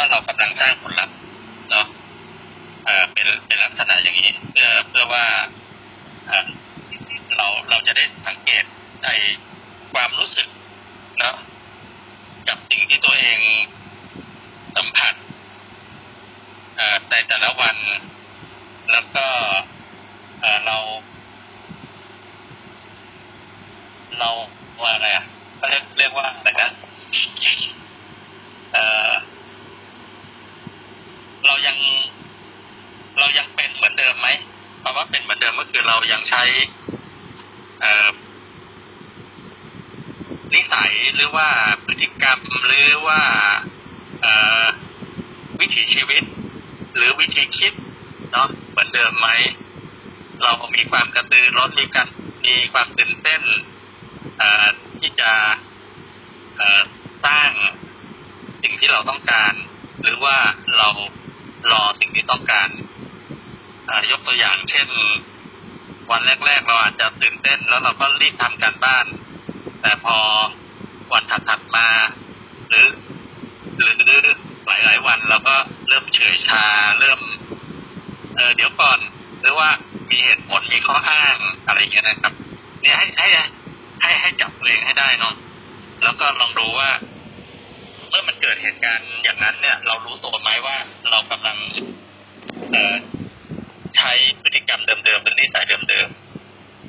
ว่าเรากำลังสร้างผลลัพธ์เนาะเออเป็นเป็นลักษณะอย่างนี้ เพื่อเพื่อว่าเราเราจะได้สังเกตในความรู้สึกเนาะกับสิ่งที่ตัวเองสัมผัสในแต่ละวัน แล้วก็เรา เราว่าอะไรอะเขาเรียกเรียกว่าอะไรนะเอ่อเรายัง เรายังเป็นเหมือนเดิมไหมคำว่าเป็นเหมือนเดิมก็คือเรายังใช้นิสัยหรือว่าพฤติกรรมหรือว่าวิถีชีวิต หรือวิธีคิดเนาะเหมือนเดิมไหม เรามีความกระตือร้นมีการมีความตื่นเต้นที่จะสร้างสิ่งที่เราต้องการ หรือว่าเรารอสิ่งที่ต้องการ ยกตัวอย่างเช่น วันแรก ๆ เราอาจจะตื่นเต้น แล้วเราก็รีบทำการบ้าน แต่พอวันถัดๆมา หรือ หรือหลายๆวันเราก็เริ่มเฉยชา เริ่ม เออเดี๋ยวก่อน หรือว่ามีเหตุผลมีข้ออ้างอะไรอย่างเงี้ยนะครับ เนี่ยให้ให้ให้ให้จับตัวเองให้ได้เนาะแล้วก็ลองดูว่า เมื่อมันเกิดเหตุการณ์อย่างนั้นเนี่ย เรารู้ตัวไหมว่าเรากำลัง เอ่อใช้พฤติกรรมเดิมๆหรือนิสัยเดิม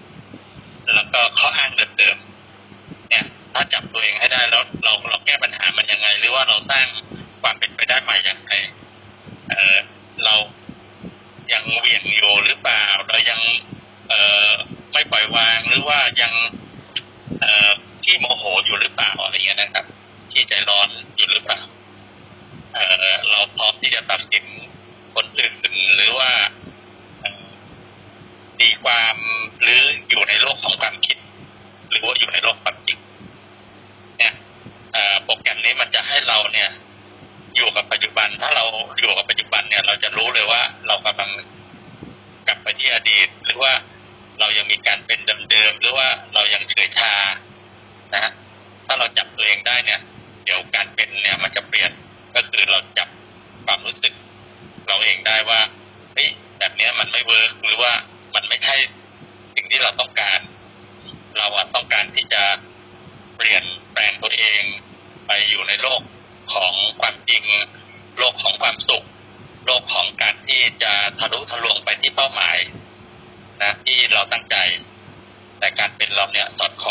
ๆแล้วก็ข้ออ้างเดิมๆเนี่ย ถ้าจับตัวเองให้ได้แล้วเราเราแก้ปัญหามันยังไง หรือว่าเราสร้างความเป็นไปได้ใหม่อย่างไรเออเรายังเวียงอยู่หรือเปล่าเรายัง เออไม่ปล่อยวางหรือว่ายัง เอ่อที่โมโหอยู่หรือเปล่าอะไรเงี้ยนะครับ ที่ใจร้อนอยู่หรือเปล่า เอ่อเราพร้อมที่จะตัดสินคนอื่นหรือว่าเอ่อตีความหรืออยู่ในโลกของความคิด หรือว่าอยู่ในโลกความจริงเนี่ยเอ่อโปรแกรมนี้มันจะให้เราเนี่ย อยู่กับปัจจุบัน ถ้าเราอยู่กับปัจจุบันเนี่ยเราจะรู้เลยว่าเรากำลังกลับไปที่อดีต หรือว่าเรายังมีการเป็นเดิมๆหรือว่าเรายังเฉยชานะฮะถ้าเราจับตัวเองได้เนี่ย เดี๋ยวการเป็นเนี่ยมันจะเปลี่ยนก็คือเราจับความรู้สึก เราเองได้ว่าเฮ้ยแบบเนี้ยมันไม่เวิร์กหรือว่ามันไม่ใช่สิ่งที่เราต้องการ เราอะต้องการที่จะเปลี่ยนแปลงตัวเองไปอยู่ในโลกของความจริง โลกของความสุข โลกของการที่จะทะลุทะลวงไปที่เป้าหมาย นะที่เราตั้งใจ แต่ อมเป็นเราเนี่ยสอดคล้อง